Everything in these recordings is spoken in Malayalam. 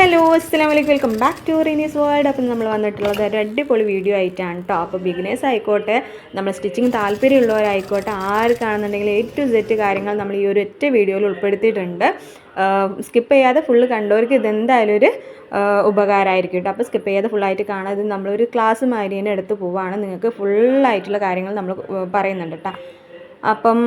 ഹലോ അസ്സാം വലൈക്കും welcome back to Reeni's world. അപ്പം നമ്മൾ വന്നിട്ടുള്ളത് ഒരു അടിപൊളി വീഡിയോ ആയിട്ടാണ് കേട്ടോ അപ്പോൾ ബിഗിനേഴ്സ് ആയിക്കോട്ടെ നമ്മൾ സ്റ്റിച്ചിങ് താല്പര്യമുള്ളവരായിക്കോട്ടെ ആർക്കാണെന്നുണ്ടെങ്കിൽ എ ടു സെറ്റ് കാര്യങ്ങൾ നമ്മൾ ഈ ഒരു ഒറ്റ വീഡിയോയിൽ ഉൾപ്പെടുത്തിയിട്ടുണ്ട്. സ്കിപ്പ് ചെയ്യാതെ ഫുള്ള് കണ്ടവർക്ക് ഇതെന്തായാലും ഒരു ഉപകാരമായിരിക്കും കേട്ടോ അപ്പോൾ സ്കിപ്പ് ചെയ്യാതെ ഫുള്ളായിട്ട് കാണാതെ നമ്മളൊരു ക്ലാസ് മാതിരി തന്നെ എടുത്ത് പോവുകയാണ് നിങ്ങൾക്ക് ഫുള്ളായിട്ടുള്ള കാര്യങ്ങൾ നമ്മൾ പറയുന്നുണ്ട് കേട്ടോ അപ്പം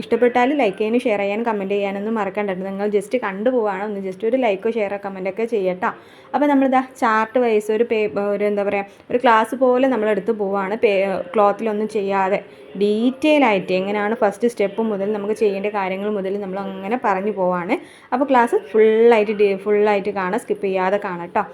ഇഷ്ടപ്പെട്ടാൽ ലൈക്ക് ചെയ്യാനും ഷെയർ ചെയ്യാനും കമന്റ് ചെയ്യാനൊന്നും മറക്കണ്ടല്ലോ നിങ്ങൾ ജസ്റ്റ് കണ്ടുപോവാണ് ഒന്ന് ജസ്റ്റ് ഒരു ലൈക്കോ ഷെയറോ കമന്റൊക്കെ ചെയ്യട്ടോ. അപ്പോൾ നമ്മളിതാ ചാർട്ട് വൈസ് ഒരു പേ ഒരു എന്താ പറയുക ഒരു ക്ലാസ് പോലെ നമ്മളെടുത്ത് പോവാണ് പേ ക്ലോത്തിലൊന്നും ചെയ്യാതെ ഡീറ്റെയിൽ ആയിട്ട് എങ്ങനെയാണ് ഫസ്റ്റ് സ്റ്റെപ്പ് മുതൽ നമുക്ക് ചെയ്യേണ്ട കാര്യങ്ങൾ മുതൽ നമ്മൾ അങ്ങനെ പറഞ്ഞു പോവാണ് അപ്പോൾ ക്ലാസ് ഫുള്ളായിട്ട് ഫുള്ളായിട്ട് കാണാം സ്കിപ്പ് ചെയ്യാതെ കാണാം കേട്ടോ.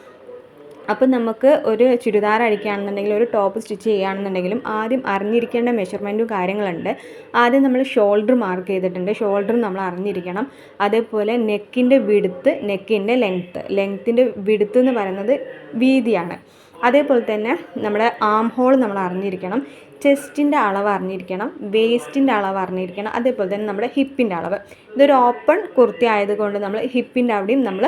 അപ്പം നമുക്ക് ഒരു ചുരിദാർ അടിക്കുകയാണെന്നുണ്ടെങ്കിൽ ഒരു ടോപ്പ് സ്റ്റിച്ച് ചെയ്യുകയാണെന്നുണ്ടെങ്കിലും ആദ്യം അറിഞ്ഞിരിക്കേണ്ട മെഷർമെന്റും കാര്യങ്ങളുണ്ട്. ആദ്യം നമ്മൾ ഷോൾഡർ മാർക്ക് ചെയ്തിട്ടുണ്ട്. ഷോൾഡർ നമ്മൾ അറിഞ്ഞിരിക്കണം. അതേപോലെ നെക്കിന്റെ വിടുത്ത് നെക്കിന്റെ ലെങ്ത്ത് ലെങ്ത്തിന്റെ വിടുത്ത് എന്ന് പറയുന്നത് വീതിയാണ്. അതേപോലെ തന്നെ നമ്മുടെ ആം ഹോൾ നമ്മൾ അറിഞ്ഞിരിക്കണം. ചെസ്റ്റിന്റെ അളവ് അറിഞ്ഞിരിക്കണം വേസ്റ്റിന്റെ അളവ് അറിഞ്ഞിരിക്കണം അതേപോലെ തന്നെ നമ്മുടെ ഹിപ്പിന്റെ അളവ്. ഇതൊരു ഓപ്പൺ കുർത്തി ആയതുകൊണ്ട് നമ്മൾ ഹിപ്പിന്റെ അവിടെയും നമ്മൾ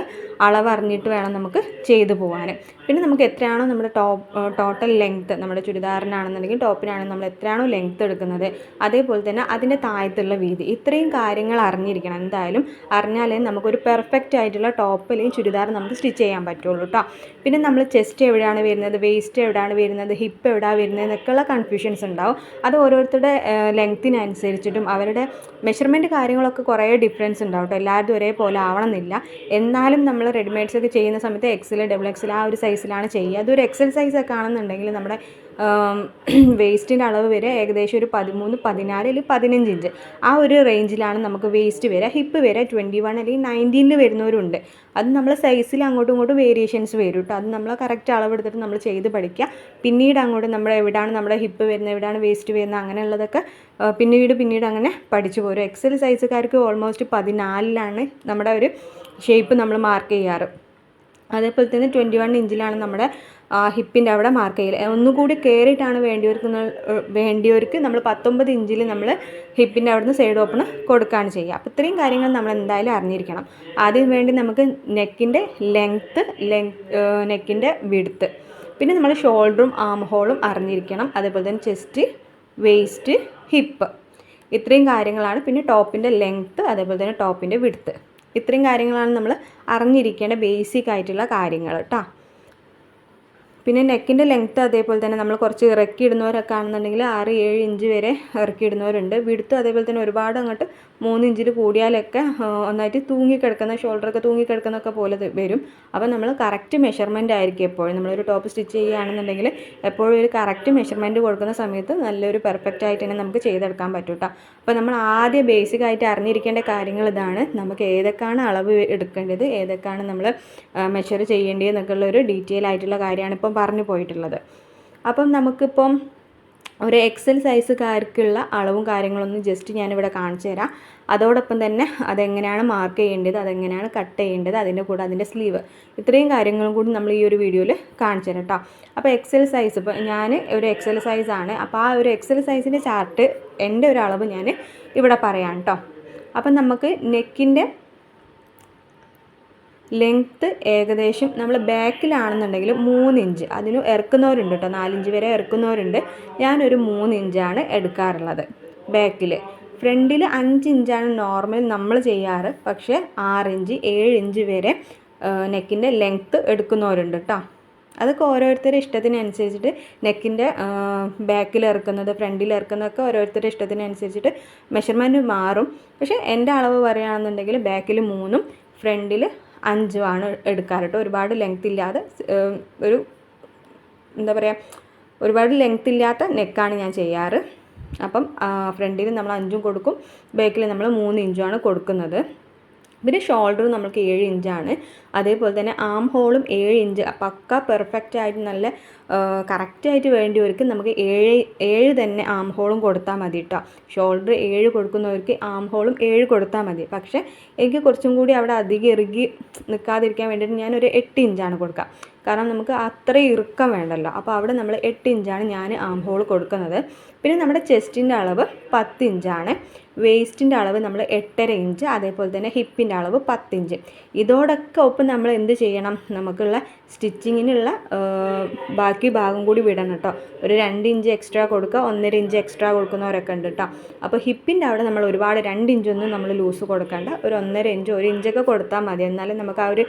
അളവ് അറിഞ്ഞിട്ട് വേണം നമുക്ക് ചെയ്തു പോകാൻ പിന്നെ നമുക്ക് എത്രയാണോ നമ്മുടെ ടോപ്പ് ടോട്ടൽ ലെങ്ത്ത് നമ്മുടെ ചുരിദാറിനാണെന്നുണ്ടെങ്കിൽ ടോപ്പിനാണെങ്കിൽ നമ്മൾ എത്രയാണോ ലെങ്ത്ത് എടുക്കുന്നത് അതേപോലെ തന്നെ അതിന്റെ താഴത്തുള്ള വീതി. ഇത്രയും കാര്യങ്ങൾ അറിഞ്ഞിരിക്കണം. എന്തായാലും അറിഞ്ഞാലേ നമുക്കൊരു പെർഫെക്റ്റ് ആയിട്ടുള്ള ടോപ്പ് അല്ലെങ്കിൽ ചുരിദാർ നമുക്ക് സ്റ്റിച്ച് ചെയ്യാൻ പറ്റുള്ളൂ കേട്ടോ പിന്നെ നമ്മൾ ചെസ്റ്റ് എവിടെയാണ് വരുന്നത് വേസ്റ്റ് എവിടെയാണ് വരുന്നത് ഹിപ്പ് എവിടെയാണ് വരുന്നത് എന്നൊക്കെയുള്ള കൺഫ്യൂഷൻസ് ഉണ്ടാവും അത് ഓരോരുത്തരുടെ ലെങ്ത്തിനനുസരിച്ചിട്ടും അവരുടെ മെഷർമെന്റ് കാര്യങ്ങളൊക്കെ കുറേ ഡിഫറൻസ് ഉണ്ടാവും കേട്ടോ. എല്ലാവരും ഒരേപോലെ ആവണമെന്നില്ല. എന്നാലും നമ്മൾ റെഡിമെയ്ഡ്സ് ഒക്കെ ചെയ്യുന്ന സമയത്ത് എക്സൽ ഡബിൾ എക്സൽ ആ ഒരു സൈസിലാണ് ചെയ്യുക. അതൊരു എക്സൽ സൈസൊക്കെ ആണെന്നുണ്ടെങ്കിൽ നമ്മുടെ വേസ്റ്റിന്റെ അളവ് വരെ ഏകദേശം ഒരു പതിമൂന്ന് പതിനാല് അല്ലെങ്കിൽ പതിനഞ്ച് ഇഞ്ച്. ആ ഒരു റേഞ്ചിലാണ് നമുക്ക് വേസ്റ്റ് വരിക. ഹിപ്പ് വരെ ട്വന്റി വൺ അല്ലെങ്കിൽ നയന്റീനിൽ വരുന്നവരുണ്ട്. അത് നമ്മൾ സൈസിൽ അങ്ങോട്ടും ഇങ്ങോട്ടും വേരിയേഷൻസ് വരും കേട്ടോ അത് നമ്മൾ കറക്റ്റ് അളവെടുത്തിട്ട് നമ്മൾ ചെയ്ത് പഠിക്കുക. പിന്നീട് അങ്ങോട്ട് നമ്മൾ എവിടെയാണ് നമ്മുടെ ഹിപ്പ് വരുന്നത് എവിടെയാണ് വേസ്റ്റ് വരുന്നത് അങ്ങനെയുള്ളതൊക്കെ പിന്നീട് പിന്നീട് അങ്ങനെ പഠിച്ചു പോരും. എക്സൽ സൈസുകാർക്ക് ഓൾമോസ്റ്റ് പതിനാലിലാണ് നമ്മുടെ ഒരു ഷേപ്പ് നമ്മൾ മാർക്ക് ചെയ്യാറ്. അതേപോലെ തന്നെ ട്വന്റി വൺ ഇഞ്ചിലാണ് നമ്മുടെ ഹിപ്പിന്റെ അവിടെ മാർക്ക് ചെയ്യൽ ഒന്നുകൂടി കയറിയിട്ടാണ് വേണ്ടിയവർക്ക് വേണ്ടിയവർക്ക് നമ്മൾ പത്തൊമ്പത് ഇഞ്ചിൽ നമ്മൾ ഹിപ്പിന്റെ അവിടുന്ന് സൈഡ് ഓപ്പൺ കൊടുക്കുകയാണ് ചെയ്യുക. അപ്പോൾ ഇത്രയും കാര്യങ്ങൾ നമ്മൾ എന്തായാലും അറിഞ്ഞിരിക്കണം. ആദ്യം വേണ്ടി നമുക്ക് നെക്കിന്റെ ലെങ്ത്ത് ലെങ് നെക്കിന്റെ വിടുത്ത് പിന്നെ നമ്മൾ ഷോൾഡറും ആം ഹോളും അറിഞ്ഞിരിക്കണം. അതേപോലെ തന്നെ ചെസ്റ്റ് വേസ്റ്റ് ഹിപ്പ് ഇത്രയും കാര്യങ്ങളാണ്. പിന്നെ ടോപ്പിന്റെ ലെങ്ത്ത് അതേപോലെ തന്നെ ടോപ്പിന്റെ വിടുത്ത് ഇത്രയും കാര്യങ്ങളാണ് നമ്മൾ അറിഞ്ഞിരിക്കേണ്ട ബേസിക് ആയിട്ടുള്ള കാര്യങ്ങൾ കേട്ടോ പിന്നെ നെക്കിന്റെ ലെങ്ത്ത് അതേപോലെ തന്നെ നമ്മൾ കുറച്ച് ഇറക്കി ഇടുന്നവരൊക്കെ ആണെന്നുണ്ടെങ്കിൽ ആറ് ഏഴ് ഇഞ്ച് വരെ ഇറക്കി ഇടുന്നവരുണ്ട് വിടുത്തും അതേപോലെ തന്നെ ഒരുപാട് അങ്ങോട്ട് മൂന്ന് ഇഞ്ചിൽ കൂടിയാലൊക്കെ ഒന്നായിട്ട് തൂങ്ങിക്കിടക്കുന്ന ഷോൾഡറൊക്കെ തൂങ്ങിക്കിടക്കുന്നൊക്കെ പോലെ വരും. അപ്പോൾ നമ്മൾ കറക്റ്റ് മെഷർമെന്റ് ആയിരിക്കും എപ്പോഴും. നമ്മളൊരു ടോപ്പ് സ്റ്റിച്ച് ചെയ്യുകയാണെന്നുണ്ടെങ്കിൽ എപ്പോഴും ഒരു കറക്റ്റ് മെഷർമെന്റ് കൊടുക്കുന്ന സമയത്ത് നല്ലൊരു പെർഫെക്റ്റ് ആയിട്ട് തന്നെ നമുക്ക് ചെയ്തെടുക്കാൻ പറ്റും കേട്ടോ അപ്പോൾ നമ്മൾ ആദ്യം ബേസിക് ആയിട്ട് അറിഞ്ഞിരിക്കേണ്ട കാര്യങ്ങൾ ഇതാണ്. നമുക്ക് ഏതൊക്കെയാണ് അളവ് എടുക്കേണ്ടത് ഏതൊക്കെയാണ് നമ്മൾ മെഷർ ചെയ്യേണ്ടത് എന്നൊക്കെ ഉള്ളൊരു ഡീറ്റെയിൽ ആയിട്ടുള്ള കാര്യമാണ് ഇപ്പം പറഞ്ഞു പോയിട്ടുള്ളത്. അപ്പം നമുക്കിപ്പം ഒരു എക്സൽ സൈസുകാർക്കുള്ള അളവും കാര്യങ്ങളൊന്നും ജസ്റ്റ് ഞാനിവിടെ കാണിച്ചു തരാം അതോടൊപ്പം തന്നെ അതെങ്ങനെയാണ് മാർക്ക് ചെയ്യേണ്ടത് അതെങ്ങനെയാണ് കട്ട് ചെയ്യേണ്ടത് അതിന്റെ കൂടെ അതിന്റെ സ്ലീവ് ഇത്രയും കാര്യങ്ങളും കൂടി നമ്മൾ ഈ ഒരു വീഡിയോയിൽ കാണിച്ചു തരാം കേട്ടോ അപ്പോൾ എക്സൽ സൈസ് ഇപ്പോൾ ഞാൻ ഒരു എക്സൽ സൈസാണ് അപ്പോൾ ആ ഒരു എക്സൽ സൈസിന്റെ ചാർട്ട് എന്റെ ഒരു അളവ് ഞാൻ ഇവിടെ പറയാം കേട്ടോ അപ്പം നമുക്ക് നെക്കിന്റെ ലെങ്ത്ത് ഏകദേശം നമ്മൾ ബാക്കിലാണെന്നുണ്ടെങ്കിൽ മൂന്ന് ഇഞ്ച് അതിന് ഇറക്കുന്നവരുണ്ട് കേട്ടോ. നാലിഞ്ച് വരെ ഇറക്കുന്നവരുണ്ട്. ഞാനൊരു മൂന്ന് ഇഞ്ചാണ് എടുക്കാറുള്ളത് ബാക്കിൽ ഫ്രണ്ടിൽ അഞ്ച് ഇഞ്ചാണ് നോർമൽ നമ്മൾ ചെയ്യാറ്. പക്ഷേ ആറിഞ്ച് ഏഴ് ഇഞ്ച് വരെ നെക്കിന്റെ ലെങ്ത്ത് എടുക്കുന്നവരുണ്ട് കേട്ടോ. അതൊക്കെ ഓരോരുത്തരുടെ ഇഷ്ടത്തിനനുസരിച്ചിട്ട് നെക്കിന്റെ ബാക്കിൽ ഇറക്കുന്നത് ഫ്രണ്ടിൽ ഇറക്കുന്നതൊക്കെ ഓരോരുത്തരുടെ ഇഷ്ടത്തിനനുസരിച്ചിട്ട് മെഷർമെന്റ് മാറും. പക്ഷേ എന്റെ അളവ് പറയുകയാണെന്നുണ്ടെങ്കിൽ ബാക്കിൽ മൂന്നും ഫ്രണ്ടിൽ അഞ്ചുമാണ് എടുക്കാറ് കേട്ടോ. ഒരുപാട് ലെങ്ത് ഇല്ലാതെ ഒരു എന്താ പറയുക ഒരുപാട് ലെങ്ത് ഇല്ലാത്ത നെക്കാണ് ഞാൻ ചെയ്യാറ്. അപ്പം ഫ്രണ്ടിൽ നമ്മൾ അഞ്ചും കൊടുക്കും ബാക്കിൽ നമ്മൾ മൂന്ന് ഇഞ്ചുമാണ് കൊടുക്കുന്നത്. പിന്നെ ഷോൾഡർ നമുക്ക് ഏഴ് ഇഞ്ചാണ് അതേപോലെ തന്നെ ആം ഹോളും ഏഴ് ഇഞ്ച് പക്ക പെർഫെക്റ്റ് ആയിട്ട് നല്ല കറക്റ്റായിട്ട് വേണ്ടിയവർക്ക് നമുക്ക് ഏഴ് ഏഴ് തന്നെ ആം ഹോളും കൊടുത്താൽ മതി കേട്ടോ ഷോൾഡർ ഏഴ് കൊടുക്കുന്നവർക്ക് ആം ഹോളും ഏഴ് കൊടുത്താൽ മതി. പക്ഷേ എനിക്ക് കുറച്ചും കൂടി അവിടെ അധികം ഇറുകി നിൽക്കാതിരിക്കാൻ വേണ്ടിയിട്ട് ഞാനൊരു എട്ട് ഇഞ്ചാണ് കൊടുക്കുക. കാരണം നമുക്ക് അത്ര ഇറുക്കം വേണ്ടല്ലോ. അപ്പോൾ അവിടെ നമ്മൾ എട്ട് ഇഞ്ചാണ് ഞാൻ ആം ഹോൾ കൊടുക്കുന്നത്. പിന്നെ നമ്മുടെ ചെസ്റ്റിന്റെ അളവ് പത്ത് ഇഞ്ചാണ്. വേസ്റ്റിന്റെ അളവ് നമ്മൾ എട്ടര ഇഞ്ച് അതേപോലെ തന്നെ ഹിപ്പിന്റെ അളവ് പത്തിഞ്ച് ഇതോടൊക്കെ ഒപ്പം നമ്മൾ എന്ത് ചെയ്യണം? നമുക്കുള്ള സ്റ്റിച്ചിങ്ങിനുള്ള ബാക്കി ഭാഗം കൂടി വിടണം കേട്ടോ. ഒരു രണ്ട് ഇഞ്ച് എക്സ്ട്രാ കൊടുക്കുക ഒന്നര ഇഞ്ച് എക്സ്ട്രാ കൊടുക്കുന്നവരൊക്കെ ഉണ്ട് കേട്ടോ. അപ്പോൾ ഹിപ്പിന്റെ അവിടെ നമ്മൾ ഒരുപാട് രണ്ട് ഇഞ്ചൊന്നും നമ്മൾ ലൂസ് കൊടുക്കേണ്ട. ഒരു ഒന്നര ഇഞ്ച് ഒരു ഇഞ്ചൊക്കെ കൊടുത്താൽ മതി. എന്നാലും നമുക്ക് ആ ഒരു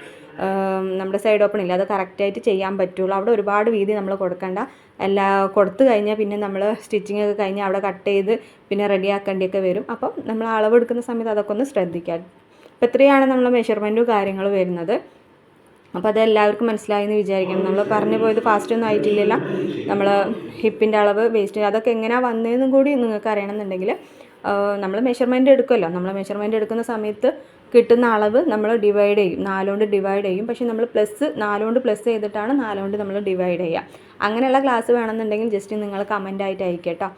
നമ്മുടെ സൈഡ് ഓപ്പൺ ഇല്ല? അത് കറക്റ്റായിട്ട് ചെയ്യാൻ പറ്റുള്ളൂ. അവിടെ ഒരുപാട് വീതി നമ്മൾ കൊടുക്കേണ്ട. എല്ലാ കൊടുത്തു കഴിഞ്ഞാൽ പിന്നെ നമ്മൾ സ്റ്റിച്ചിങ് ഒക്കെ കഴിഞ്ഞാൽ അവിടെ കട്ട് ചെയ്ത് പിന്നെ റെഡി റെഡിയാക്കേണ്ടിയൊക്കെ വരും. അപ്പം നമ്മൾ അളവെടുക്കുന്ന സമയത്ത് അതൊക്കെ ഒന്ന് ശ്രദ്ധിക്കാം അപ്പോൾ ഇത്രയാണ് നമ്മൾ മെഷർമെന്റും കാര്യങ്ങളും വരുന്നത്. അപ്പോൾ അത് എല്ലാവർക്കും മനസ്സിലായി എന്ന് വിചാരിക്കണം നമ്മൾ പറഞ്ഞു പോയത് ഫാസ്റ്റ് ഒന്നും ആയിട്ടില്ലല്ല. നമ്മൾ ഹിപ്പിന്റെ അളവ് വേസ്റ്റ് അതൊക്കെ എങ്ങനെയാണ് വന്നതെന്നും കൂടി നിങ്ങൾക്ക് അറിയണമെന്നുണ്ടെങ്കിൽ നമ്മൾ മെഷർമെന്റ് എടുക്കുമല്ലോ. നമ്മൾ മെഷർമെന്റ് എടുക്കുന്ന സമയത്ത് കിട്ടുന്ന അളവ് നമ്മൾ ഡിവൈഡ് ചെയ്യും. നാലുകൊണ്ട് ഡിവൈഡ് ചെയ്യും. പക്ഷേ നമ്മൾ പ്ലസ് നാലുകൊണ്ട് പ്ലസ് ചെയ്തിട്ടാണ് നാലുകൊണ്ട് നമ്മൾ ഡിവൈഡ് ചെയ്യുക. അങ്ങനെയുള്ള ക്ലാസ് വേണമെന്നുണ്ടെങ്കിൽ ജസ്റ്റ് നിങ്ങൾ കമന്റ് ആയിട്ട് അയക്കട്ടോ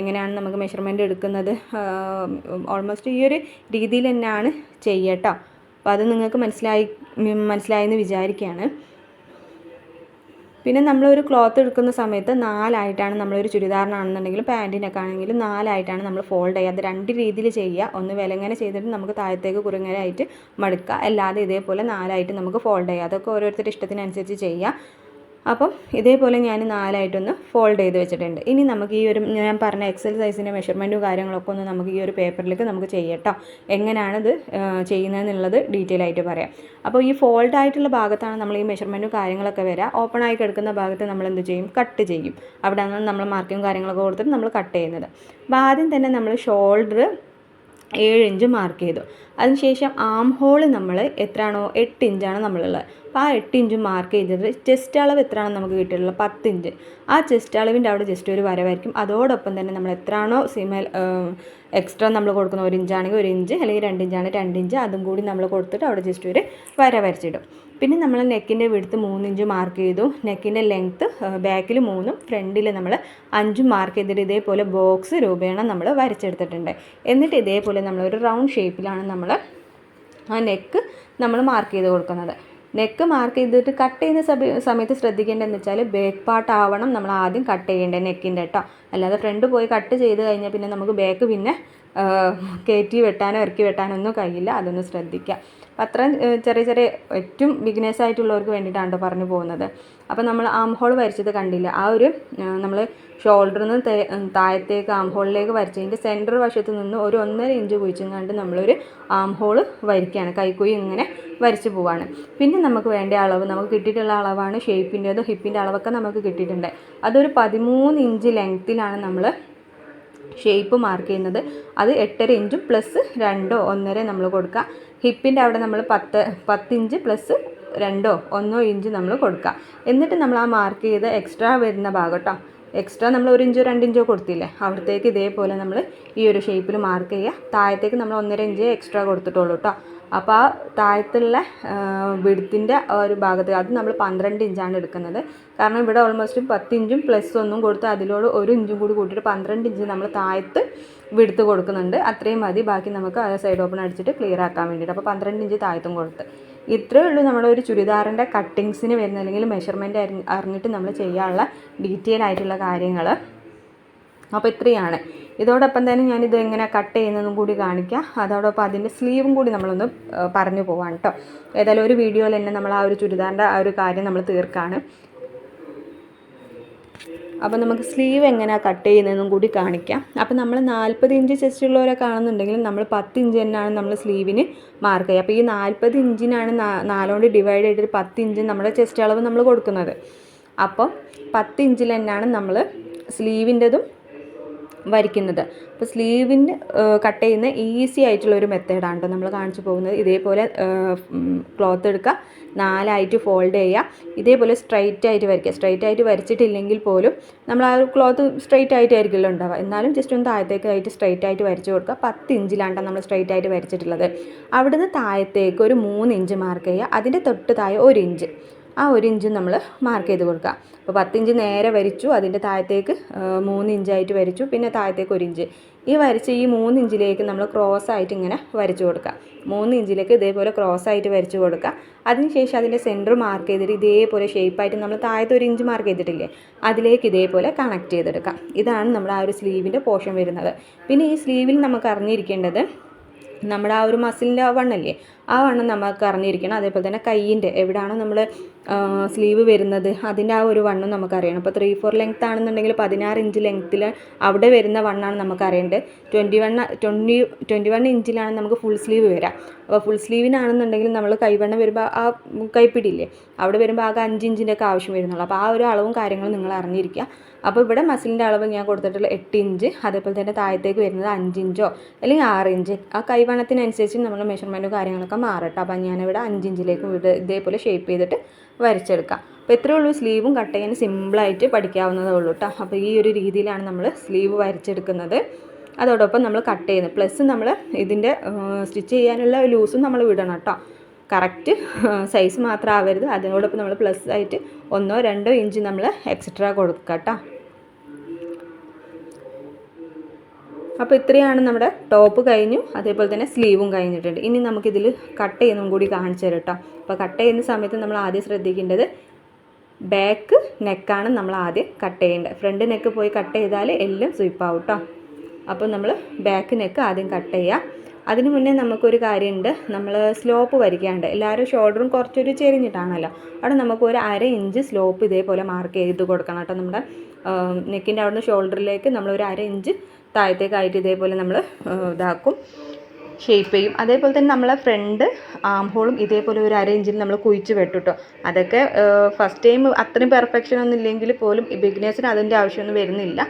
എങ്ങനെയാണ് നമുക്ക് മെഷർമെന്റ് എടുക്കുന്നത്? ഓൾമോസ്റ്റ് ഈ ഒരു രീതിയിൽ തന്നെയാണ് ചെയ്യട്ടോ അപ്പോൾ അത് നിങ്ങൾക്ക് മനസ്സിലായി മനസ്സിലായെന്ന് വിചാരിക്കുകയാണ്. പിന്നെ നമ്മളൊരു ക്ലോത്ത് എടുക്കുന്ന സമയത്ത് നാലായിട്ടാണ് നമ്മളൊരു ചുരിദാറിനാണെന്നുണ്ടെങ്കിലും പാന്റിനൊക്കെ ആണെങ്കിലും നാലായിട്ടാണ് നമ്മൾ ഫോൾഡ് ചെയ്യുക. അത് രണ്ട് രീതിയിൽ ചെയ്യുക. ഒന്ന് വിലങ്ങനെ ചെയ്തിട്ട് നമുക്ക് താഴത്തേക്ക് കുറുങ്ങനായിട്ട് മടുക്കുക. അല്ലാതെ ഇതേപോലെ നാലായിട്ട് നമുക്ക് ഫോൾഡ് ചെയ്യുക. അതൊക്കെ ഓരോരുത്തരുടെ ഇഷ്ടത്തിനനുസരിച്ച് ചെയ്യുക. അപ്പം ഇതേപോലെ ഞാൻ നാലായിട്ടൊന്ന് ഫോൾഡ് ചെയ്ത് വെച്ചിട്ടുണ്ട്. ഇനി നമുക്ക് ഈ ഒരു ഞാൻ പറഞ്ഞ എക്സൽ സൈസിന്റെ മെഷർമെന്റും കാര്യങ്ങളൊക്കെ ഒന്ന് നമുക്ക് ഈ ഒരു പേപ്പറിലേക്ക് നമുക്ക് ചെയ്യട്ടോ എങ്ങനെയാണിത് ചെയ്യുന്നതെന്നുള്ളത് ഡീറ്റെയിൽ ആയിട്ട് പറയാം. അപ്പോൾ ഈ ഫോൾഡ് ആയിട്ടുള്ള ഭാഗത്താണ് നമ്മൾ ഈ മെഷർമെന്റും കാര്യങ്ങളൊക്കെ വരിക ഓപ്പൺ ആയി കിടക്കുന്ന ഭാഗത്ത് നമ്മൾ എന്ത് ചെയ്യും? കട്ട് ചെയ്യും. അവിടെ നമ്മൾ മാർക്കും കാര്യങ്ങളൊക്കെ കൊടുത്തിട്ട് നമ്മൾ കട്ട് ചെയ്യുന്നത്. അപ്പോൾ ആദ്യം തന്നെ നമ്മൾ ഷോൾഡർ ഏഴ് ഇഞ്ച് മാർക്ക് ചെയ്തു. അതിനുശേഷം ആം ഹോൾ നമ്മൾ എത്രയാണോ എട്ട് ഇഞ്ചാണ് നമ്മളുള്ളത്. അപ്പോൾ ആ എട്ട് ഇഞ്ച് മാർക്ക് ചെയ്തത് ചെസ്റ്റ് അളവ് എത്രയാണോ നമുക്ക് കിട്ടിയിട്ടുള്ളത്? പത്ത് ഇഞ്ച്. ആ ചെസ്റ്റ് അളവിന്റെ അവിടെ ജസ്റ്റ് ഒരു വരവായിരിക്കും. അതോടൊപ്പം തന്നെ നമ്മൾ എത്രയാണോ സിമൽ എക്സ്ട്രാ നമ്മൾ കൊടുക്കുന്ന ഒരു ഇഞ്ചാണെങ്കിൽ ഒരു ഇഞ്ച് അല്ലെങ്കിൽ രണ്ട് ഇഞ്ചാണെങ്കിൽ രണ്ട് ഇഞ്ച് അതും കൂടി നമ്മൾ കൊടുത്തിട്ട് അവിടെ ജസ്റ്റ് ഒരു വര വരച്ചിടും. പിന്നെ നമ്മൾ നെക്കിന്റെ വിടുത്ത് മൂന്ന് ഇഞ്ച് മാർക്ക് ചെയ്തു. നെക്കിന്റെ ലെങ്ത്ത് ബാക്കിൽ മൂന്നും ഫ്രണ്ടിൽ നമ്മൾ അഞ്ചും മാർക്ക് ചെയ്തിട്ട് ഇതേപോലെ ബോക്സ് രൂപേണ നമ്മൾ വരച്ചെടുത്തിട്ടുണ്ട്. എന്നിട്ട് ഇതേപോലെ നമ്മൾ ഒരു റൗണ്ട് ഷേപ്പിലാണ് നമ്മൾ ആ നെക്ക് നമ്മൾ മാർക്ക് ചെയ്ത് കൊടുക്കുന്നത്. നെക്ക് മാർക്ക് ചെയ്തിട്ട് കട്ട് ചെയ്യുന്ന സമയത്ത് ശ്രദ്ധിക്കേണ്ടതെന്ന് വെച്ചാൽ ബാക്ക് പാർട്ട് ആവണം നമ്മൾ ആദ്യം കട്ട് ചെയ്യേണ്ടത് നെക്കിന്റെ കേട്ടോ അല്ലാതെ ഫ്രണ്ട് പോയി കട്ട് ചെയ്ത് കഴിഞ്ഞാൽ പിന്നെ നമുക്ക് ബാക്ക് പിന്നെ കയറ്റി വെട്ടാനോ ഇറക്കി വെട്ടാനോ ഒന്നും കഴിയില്ല. അതൊന്ന് ശ്രദ്ധിക്കുക അപ്പം അത്രയും ചെറിയ ചെറിയ ഏറ്റവും ബിഗിനേഴ്സ് ആയിട്ടുള്ളവർക്ക് വേണ്ടിയിട്ടാണ് പറഞ്ഞു പോകുന്നത്. അപ്പോൾ നമ്മൾ ആം ഹോൾ വരച്ചത് കണ്ടില്ല. ആ ഒരു നമ്മൾ ഷോൾഡറിൽ നിന്ന് താഴത്തേക്ക് ആം ഹോളിലേക്ക് വരച്ചതിന്റെ സെന്റർ വശത്ത് നിന്ന് ഒരു ഒന്നര ഇഞ്ച് കുഴിച്ചും കണ്ട് നമ്മളൊരു ആം ഹോൾ വരയ്ക്കുകയാണ്. കൈക്കുഴി ഇങ്ങനെ വരച്ച് പോവാണ്. പിന്നെ നമുക്ക് വേണ്ട അളവ് നമുക്ക് കിട്ടിയിട്ടുള്ള അളവാണ് ഷേപ്പിന്റെതും ഹിപ്പിന്റെ അളവൊക്കെ നമുക്ക് കിട്ടിയിട്ടുണ്ട്. അതൊരു പതിമൂന്ന് ഇഞ്ച് ലെങ്ത്തിലാണ് നമ്മൾ ഷേപ്പ് മാർക്ക് ചെയ്യുന്നത്. അത് എട്ടര ഇഞ്ചും പ്ലസ് രണ്ടോ ഒന്നര നമ്മൾ കൊടുക്കുക. ഹിപ്പിന്റെ അവിടെ നമ്മൾ പത്ത് പത്തിഞ്ച് പ്ലസ് രണ്ടോ ഒന്നോ ഇഞ്ച് നമ്മൾ കൊടുക്കുക. എന്നിട്ട് നമ്മൾ ആ മാർക്ക് ചെയ്ത് എക്സ്ട്രാ വരുന്ന ഭാഗം എക്സ്ട്രാ നമ്മൾ ഒരു ഇഞ്ചോ രണ്ട് ഇഞ്ചോ കൊടുത്തില്ലേ? അവിടത്തേക്ക് ഇതേപോലെ നമ്മൾ ഈ ഒരു ഷേപ്പിൽ മാർക്ക് ചെയ്യുക. താഴത്തേക്ക് നമ്മൾ ഒന്നര ഇഞ്ച് എക്സ്ട്രാ കൊടുത്തിട്ടുള്ളൂ കേട്ടോ. അപ്പോൾ ആ താഴത്തുള്ള വിടുത്തിന്റെ ഒരു ഭാഗത്ത് അത് നമ്മൾ പന്ത്രണ്ട് ഇഞ്ചാണ് എടുക്കുന്നത്. കാരണം ഇവിടെ ഓൾമോസ്റ്റ് പത്ത് ഇഞ്ചും പ്ലസ് ഒന്നും കൊടുത്ത് അതിലോട് ഒരു ഇഞ്ചും കൂടി കൂട്ടിയിട്ട് പന്ത്രണ്ട് ഇഞ്ച് നമ്മൾ താഴത്ത് വിടുത്ത് കൊടുക്കുന്നുണ്ട്. അത്രയും മതി. ബാക്കി നമുക്ക് സൈഡ് ഓപ്പൺ അടിച്ചിട്ട് ക്ലിയർ ആക്കാൻ വേണ്ടിയിട്ട്. അപ്പോൾ പന്ത്രണ്ട് ഇഞ്ച് താഴത്തും കൊടുത്ത്. ഇത്രയേ ഉള്ളൂ നമ്മുടെ ഒരു ചുരിദാറിന്റെ കട്ടിങ്സിന് വരുന്ന അല്ലെങ്കിൽ മെഷർമെന്റ് അറിഞ്ഞിട്ട് നമ്മൾ ചെയ്യാനുള്ള ഡീറ്റെയിൽ ആയിട്ടുള്ള കാര്യങ്ങൾ. അപ്പോൾ ഇത്രയാണ്. ഇതോടൊപ്പം തന്നെ ഞാനിത് എങ്ങനെ കട്ട് ചെയ്യുന്നതും കൂടി കാണിക്കാം. അതോടൊപ്പം അതിന്റെ സ്ലീവും കൂടി നമ്മളൊന്ന് പറഞ്ഞു പോവാണ് കേട്ടോ ഏതായാലും ഒരു വീഡിയോയിൽ തന്നെ നമ്മൾ ആ ഒരു ചുരിദാറിന്റെ ആ ഒരു കാര്യം നമ്മൾ തീർക്കാണ്. അപ്പോൾ നമുക്ക് സ്ലീവ് എങ്ങനെയാണ് കട്ട് ചെയ്യുന്നതെന്നും കൂടി കാണിക്കാം. അപ്പോൾ നമ്മൾ നാൽപ്പത് ഇഞ്ച് ചെസ്റ്റ് ഉള്ളവരെ കാണുന്നുണ്ടെങ്കിൽ നമ്മൾ പത്ത് ഇഞ്ച് തന്നെയാണ് നമ്മൾ സ്ലീവിന് മാർക്ക് ചെയ്യുക. അപ്പോൾ ഈ നാൽപ്പത് ഇഞ്ചിനാണ് നാലോണ്ട് ഡിവൈഡ് ചെയ്തിട്ട് പത്ത് ഇഞ്ച് നമ്മുടെ ചെസ്റ്റ് അളവ് നമ്മൾ കൊടുക്കുന്നത്. അപ്പോൾ പത്ത് ഇഞ്ചിൽ തന്നെയാണ് നമ്മൾ സ്ലീവിന്റെതും വരയ്ക്കുന്നത്. അപ്പോൾ സ്ലീവിന് കട്ട് ചെയ്യുന്ന ഈസി ആയിട്ടുള്ള ഒരു മെത്തേഡാണ് കേട്ടോ നമ്മൾ കാണിച്ചു പോകുന്നത്. ഇതേപോലെ ക്ലോത്ത് എടുക്കുക നാലായിട്ട് ഫോൾഡ് ചെയ്യുക. ഇതേപോലെ സ്ട്രൈറ്റ് ആയിട്ട് വരയ്ക്കുക. സ്ട്രൈറ്റ് ആയിട്ട് വരച്ചിട്ടില്ലെങ്കിൽ പോലും നമ്മൾ ആ ഒരു ക്ലോത്ത് സ്ട്രൈറ്റ് ആയിട്ടായിരിക്കുമല്ലോ ഉണ്ടാവുക. എന്നാലും ജസ്റ്റ് ഒന്ന് താഴത്തേക്കായിട്ട് സ്ട്രൈറ്റ് ആയിട്ട് വരച്ച് കൊടുക്കുക. പത്ത് ഇഞ്ചിലാണ് നമ്മൾ സ്ട്രൈറ്റ് ആയിട്ട് വരച്ചിട്ടുള്ളത്. അവിടുന്ന് താഴത്തേക്ക് ഒരു മൂന്ന് ഇഞ്ച് മാർക്ക് ചെയ്യുക. അതിന്റെ തൊട്ട് താഴെ ഒരു ഇഞ്ച്. ആ ഒരു ഇഞ്ചും നമ്മൾ മാർക്ക് ചെയ്ത് കൊടുക്കുക അപ്പോൾ പത്തിഞ്ച് നേരെ വരിച്ചു അതിന്റെ താഴത്തേക്ക് മൂന്ന് ഇഞ്ചായിട്ട് വരിച്ചു പിന്നെ താഴത്തേക്ക് ഒരു ഇഞ്ച്. ഈ വരച്ച ഈ മൂന്ന് ഇഞ്ചിലേക്ക് നമ്മൾ ക്രോസ് ആയിട്ട് ഇങ്ങനെ വരച്ചു കൊടുക്കുക മൂന്ന് ഇഞ്ചിലേക്ക് ഇതേപോലെ ക്രോസ് ആയിട്ട് വരച്ചു കൊടുക്കുക അതിനുശേഷം അതിന്റെ സെന്റർ മാർക്ക് ചെയ്തിട്ട് ഇതേപോലെ ഷേപ്പായിട്ട് നമ്മൾ താഴത്തെ ഒരു ഇഞ്ച് മാർക്ക് ചെയ്തിട്ടില്ലേ അതിലേക്ക് ഇതേപോലെ കണക്ട് ചെയ്തെടുക്കാം. ഇതാണ് നമ്മൾ ആ ഒരു സ്ലീവിന്റെ പോർഷൻ വരുന്നത്. പിന്നെ ഈ സ്ലീവിൽ നമുക്ക് അറിഞ്ഞിരിക്കേണ്ടത് നമ്മുടെ ആ ഒരു മസിലിന്റെ വണ്ണല്ലേ ആ വണ്ണം നമുക്ക് അറിഞ്ഞിരിക്കണം. അതേപോലെ തന്നെ കയ്യിന്റെ എവിടെയാണോ നമ്മൾ സ്ലീവ് വരുന്നത്. അതിന്റെ ആ ഒരു വണ്ണും നമുക്കറിയണം. അപ്പോൾ ത്രീ ഫോർ ലെങ്ത് ആണെന്നുണ്ടെങ്കിൽ പതിനാറ് ഇഞ്ച് ലെങ്ത്തിൽ അവിടെ വരുന്ന വണ്ണാണ് നമുക്കറിയേണ്ടത്. Twenty one twenty twenty one ഇഞ്ചിലാണ് നമുക്ക് ഫുൾ സ്ലീവ് വരാം. അപ്പോൾ ഫുൾ സ്ലീവിനാണെന്നുണ്ടെങ്കിൽ നമ്മൾ കൈവണ്ണം വരുമ്പോൾ ആ കൈപ്പിടിയില്ലേ അവിടെ വരുമ്പോൾ ആകെ അഞ്ച് ഇഞ്ചിന്റെ ഒക്കെ ആവശ്യം വരുന്നുള്ളൂ. അപ്പോൾ ആ ഒരു അളവും കാര്യങ്ങളും നിങ്ങൾ അറിഞ്ഞിരിക്കുക. അപ്പോൾ ഇവിടെ മസിലിന്റെ അളവ് ഞാൻ കൊടുത്തിട്ടുള്ള എട്ട് ഇഞ്ച് അതേപോലെ തന്നെ താഴത്തേക്ക് വരുന്നത് അഞ്ച് ഇഞ്ചോ അല്ലെങ്കിൽ ആറ് ഇഞ്ച് ആ കൈവണ്ണത്തിനനുസരിച്ച് നമ്മൾ മെഷർമെന്റും കാര്യങ്ങളൊക്കെ മാറട്ടെ. അപ്പോൾ ഞാനിവിടെ അഞ്ച് ഇഞ്ചിലേക്ക് ഇത് ഇതേപോലെ ഷേപ്പ് ചെയ്തിട്ട് വരച്ചെടുക്കാം. അപ്പോൾ ഇത്രയേ ഉള്ളൂ സ്ലീവും കട്ട് ചെയ്യാൻ സിമ്പിളായിട്ട് പഠിക്കാവുന്നതേ ഉള്ളൂ കേട്ടോ അപ്പോൾ ഈ ഒരു രീതിയിലാണ് നമ്മൾ സ്ലീവ് വരച്ചെടുക്കുന്നത്. അതോടൊപ്പം നമ്മൾ കട്ട് ചെയ്യുന്നത്. പ്ലസ് നമ്മൾ ഇതിന്റെ സ്റ്റിച്ച് ചെയ്യാനുള്ള ലൂസും നമ്മൾ വിടണം കേട്ടോ കറക്റ്റ് സൈസ് മാത്രം ആവരുത്. അതിനോടൊപ്പം നമ്മൾ പ്ലസ് ആയിട്ട് ഒന്നോ രണ്ടോ ഇഞ്ച് നമ്മൾ എക്സ്ട്രാ കൊടുക്കാം കേട്ടോ അപ്പോൾ ഇത്രയാണ് നമ്മുടെ ടോപ്പ് കഴിഞ്ഞു. അതേപോലെ തന്നെ സ്ലീവും കഴിഞ്ഞിട്ടുണ്ട്. ഇനി നമുക്കിതിൽ കട്ട് ചെയ്യുന്നതും കൂടി കാണിച്ചു തരാം കേട്ടോ അപ്പോൾ കട്ട് ചെയ്യുന്ന സമയത്ത് നമ്മൾ ആദ്യം ശ്രദ്ധിക്കേണ്ടത് ബാക്ക് നെക്കാണ് നമ്മൾ ആദ്യം കട്ട് ചെയ്യേണ്ടത്. ഫ്രണ്ട് നെക്ക് പോയി കട്ട് ചെയ്താൽ എല്ലാം സ്വീപ്പാവും കേട്ടോ അപ്പോൾ നമ്മൾ ബാക്ക് നെക്ക് ആദ്യം കട്ട് ചെയ്യുക അതിന് മുന്നേ നമുക്കൊരു കാര്യമുണ്ട്. നമ്മൾ സ്ലോപ്പ് വരയ്ക്കാണ്ട്. എല്ലാവരും ഷോൾഡറും കുറച്ചൊരു ചെരിഞ്ഞിട്ടാണല്ലോ. അവിടെ നമുക്ക് ഒരു അര ഇഞ്ച് സ്ലോപ്പ് ഇതേപോലെ മാർക്ക് ചെയ്ത് കൊടുക്കണം കേട്ടോ നമ്മുടെ നെക്കിന്റെ അവിടുന്ന് ഷോൾഡറിലേക്ക് നമ്മൾ ഒരു അര ഇഞ്ച് താഴത്തേക്കായിട്ട് ഇതേപോലെ നമ്മൾ ഇതാക്കും. ഷേപ്പ് ചെയ്യും. അതേപോലെ തന്നെ നമ്മളെ ഫ്രണ്ട് ആം ഹോളും ഇതേപോലെ ഒരു അര ഇഞ്ചിൽ നമ്മൾ കുഴിച്ച് വെട്ടുട്ടോ. അതൊക്കെ ഫസ്റ്റ് ടൈം അത്രയും പെർഫെക്ഷൻ ഒന്നും ഇല്ലെങ്കിൽ പോലും ബിഗിനേഴ്സിന് അതിന്റെ ആവശ്യമൊന്നും വരുന്നില്ല.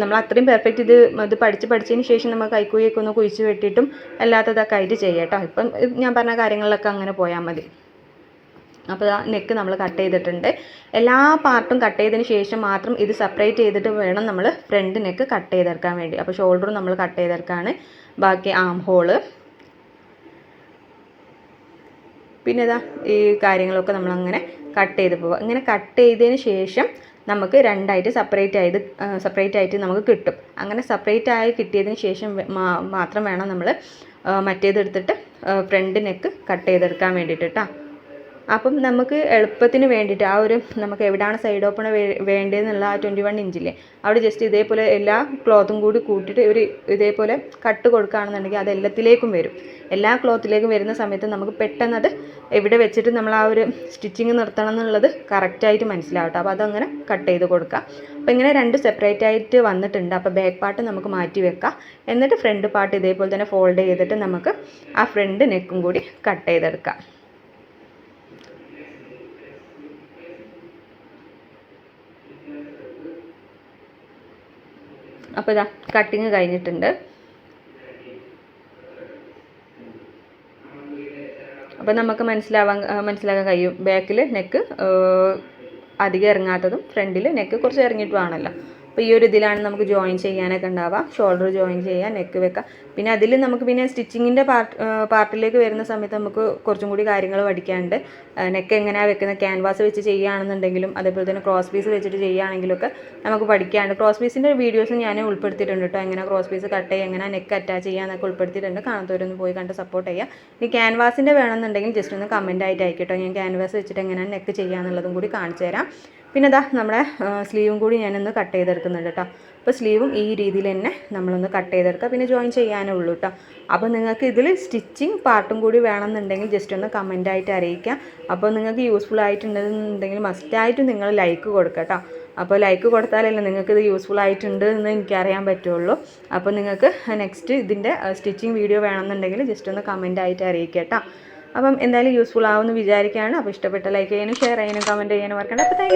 നമ്മൾ അത്രയും പെർഫെക്റ്റ് ഇത് ഇത് പഠിച്ച് പഠിച്ചതിന് ശേഷം നമ്മൾ കൈക്കൂയൊക്കെ ഒന്ന് കുഴിച്ച് വെട്ടിയിട്ടും അല്ലാത്തതൊക്കെ ആയിട്ട് ചെയ്യാം കേട്ടോ ഇപ്പം ഞാൻ പറഞ്ഞ കാര്യങ്ങളിലൊക്കെ അങ്ങനെ പോയാൽ മതി. അപ്പോൾ ആ നെക്ക് നമ്മൾ കട്ട് ചെയ്തിട്ടുണ്ട്. എല്ലാ പാർട്ടും കട്ട് ചെയ്തതിന് ശേഷം മാത്രം ഇത് സെപ്പറേറ്റ് ചെയ്തിട്ട് വേണം നമ്മൾ ഫ്രണ്ട് നെക്ക് കട്ട് ചെയ്തെടുക്കാൻ വേണ്ടി. അപ്പോൾ ഷോൾഡറും നമ്മൾ കട്ട് ചെയ്തെടുക്കുകയാണ് ബാക്കി ആം ഹോൾ പിന്നെ ഇതാ ഈ കാര്യങ്ങളൊക്കെ നമ്മളങ്ങനെ കട്ട് ചെയ്ത് പോവുക ഇങ്ങനെ കട്ട് ചെയ്തതിന് ശേഷം നമുക്ക് രണ്ടായിട്ട് സെപ്പറേറ്റ് ആയത് സെപ്പറേറ്റ് ആയിട്ട് നമുക്ക് കിട്ടും. അങ്ങനെ സെപ്പറേറ്റ് ആയി കിട്ടിയതിന് ശേഷം മാത്രം വേണം നമ്മൾ മറ്റേതെടുത്തിട്ട് ഫ്രണ്ട് നെക്ക് കട്ട് ചെയ്തെടുക്കാൻ വേണ്ടിയിട്ട് കേട്ടോ അപ്പം നമുക്ക് എളുപ്പത്തിന് വേണ്ടിയിട്ട് ആ ഒരു നമുക്ക് എവിടെയാണ് സൈഡ് ഓപ്പൺ വേണ്ടതെന്നുള്ള ആ ട്വന്റി വൺ ഇഞ്ചില്ലേ അവിടെ ജസ്റ്റ് ഇതേപോലെ എല്ലാ ക്ലോത്തും കൂടി കൂട്ടിയിട്ട് ഒരു ഇതേപോലെ കട്ട് കൊടുക്കുകയാണെന്നുണ്ടെങ്കിൽ അത് എല്ലാത്തിലേക്കും വരും. എല്ലാ ക്ലോത്തിലേക്കും വരുന്ന സമയത്ത് നമുക്ക് പെട്ടെന്ന് അത് എവിടെ വെച്ചിട്ട് നമ്മൾ ആ ഒരു സ്റ്റിച്ചിങ് നിർത്തണം എന്നുള്ളത് കറക്റ്റായിട്ട് മനസ്സിലാവട്ടെ അപ്പോൾ അതങ്ങനെ കട്ട് ചെയ്ത് കൊടുക്കുക അപ്പോൾ ഇങ്ങനെ രണ്ട് സെപ്പറേറ്റ് ആയിട്ട് വന്നിട്ടുണ്ട്. അപ്പോൾ ബാക്ക് പാർട്ട് നമുക്ക് മാറ്റി വെക്കാം. എന്നിട്ട് ഫ്രണ്ട് പാർട്ട് ഇതേപോലെ തന്നെ ഫോൾഡ് ചെയ്തിട്ട് നമുക്ക് ആ ഫ്രണ്ട് നെക്കും കൂടി കട്ട് ചെയ്തെടുക്കാം. അപ്പോൾ ഇതാ കട്ടിങ് കഴിഞ്ഞിട്ടുണ്ട്. അപ്പോൾ നമുക്ക് മനസ്സിലാവാൻ മനസ്സിലാക്കാൻ കഴിയും. ബാക്കിൽ നെക്ക് അധികം ഇറങ്ങാത്തതും ഫ്രണ്ടിൽ നെക്ക് കുറച്ച് ഇറങ്ങിയിട്ടുമാണല്ലോ അപ്പോൾ ഈ ഒരു ഇതിലാണ് നമുക്ക് ജോയിൻ ചെയ്യാനൊക്കെ ഉണ്ടാവുക. ഷോൾഡർ ജോയിൻ ചെയ്യാം നെക്ക് വെക്കാം പിന്നെ അതിൽ നമുക്ക് പിന്നെ സ്റ്റിച്ചിങ്ങിന്റെ പാർട്ട് പാർട്ടിലേക്ക് വരുന്ന സമയത്ത് നമുക്ക് കുറച്ചും കൂടി കാര്യങ്ങൾ പഠിക്കാനുണ്ട്. നെക്ക് എങ്ങനെയാണ് വെക്കുന്നത്? ക്യാൻവാസ് വെച്ച് ചെയ്യുകയാണെന്നുണ്ടെങ്കിലും അതേപോലെ തന്നെ ക്രോസ് പീസ് വെച്ചിട്ട് ചെയ്യുകയാണെങ്കിലൊക്കെ നമുക്ക് പഠിക്കാനുണ്ട്. ക്രോസ് പീസിന്റെ വീഡിയോസ് ഞാൻ ഉൾപ്പെടുത്തിയിട്ടുണ്ട് കേട്ടോ എങ്ങനെ ക്രോസ് പീസ് കട്ട് ചെയ്യുക എങ്ങനെ നെക്ക് അറ്റാച്ച് ചെയ്യുക എന്നൊക്കെ ഉൾപ്പെടുത്തിയിട്ടുണ്ട്. കാണാത്തവരൊന്ന് പോയി കണ്ട് സപ്പോർട്ട് ചെയ്യുക. ഇനി ക്യാൻവാസിന്റെ വേണമെന്നുണ്ടെങ്കിൽ ജസ്റ്റ് ഒന്ന് കമന്റ് ആയിട്ട് അയക്കട്ടോ ഞാൻ ക്യാൻവാസ് വെച്ചിട്ട് എങ്ങനെയാണ് നെക്ക് ചെയ്യുക എന്നുള്ളതും കൂടി കാണിച്ചു തരാം. പിന്നെ ഇതാ നമ്മുടെ സ്ലീവും കൂടി ഞാനൊന്ന് കട്ട് ചെയ്തെടുക്കുന്നുണ്ട് കേട്ടോ. അപ്പോൾ സ്ലീവും ഈ രീതിയിൽ തന്നെ നമ്മളൊന്ന് കട്ട് ചെയ്തെടുക്കുക പിന്നെ ജോയിൻ ചെയ്യാനേ ഉള്ളൂ കേട്ടോ. അപ്പോൾ നിങ്ങൾക്ക് ഇതിൽ സ്റ്റിച്ചിങ് പാർട്ടും കൂടി വേണമെന്നുണ്ടെങ്കിൽ ജസ്റ്റ് ഒന്ന് കമന്റ് ആയിട്ട് അറിയിക്കുക അപ്പോൾ നിങ്ങൾക്ക് യൂസ്ഫുൾ ആയിട്ടുണ്ടെന്നുണ്ടെങ്കിൽ മസ്റ്റായിട്ട് നിങ്ങൾ ലൈക്ക് കൊടുക്കുക കേട്ടോ. അപ്പോൾ ലൈക്ക് കൊടുത്താലല്ലേ നിങ്ങൾക്ക് ഇത് യൂസ്ഫുൾ ആയിട്ടുണ്ട് എന്ന് എനിക്കറിയാൻ പറ്റുള്ളൂ. അപ്പോൾ നിങ്ങൾക്ക് നെക്സ്റ്റ് ഇതിന്റെ സ്റ്റിച്ചിങ് വീഡിയോ വേണമെന്നുണ്ടെങ്കിൽ ജസ്റ്റ് ഒന്ന് കമന്റ് ആയിട്ട് അറിയിക്കുക കേട്ടോ. അപ്പം എന്തായാലും യൂസ്ഫുൾ ആവുമെന്ന് വിചാരിക്കുകയാണ്. അപ്പോൾ ഇഷ്ടപ്പെട്ട ലൈക്ക് ചെയ്യാനും ഷെയർ ചെയ്യാനും കമന്റ് ചെയ്യാനും മറക്കണ്ട. അപ്പോൾ താങ്ക്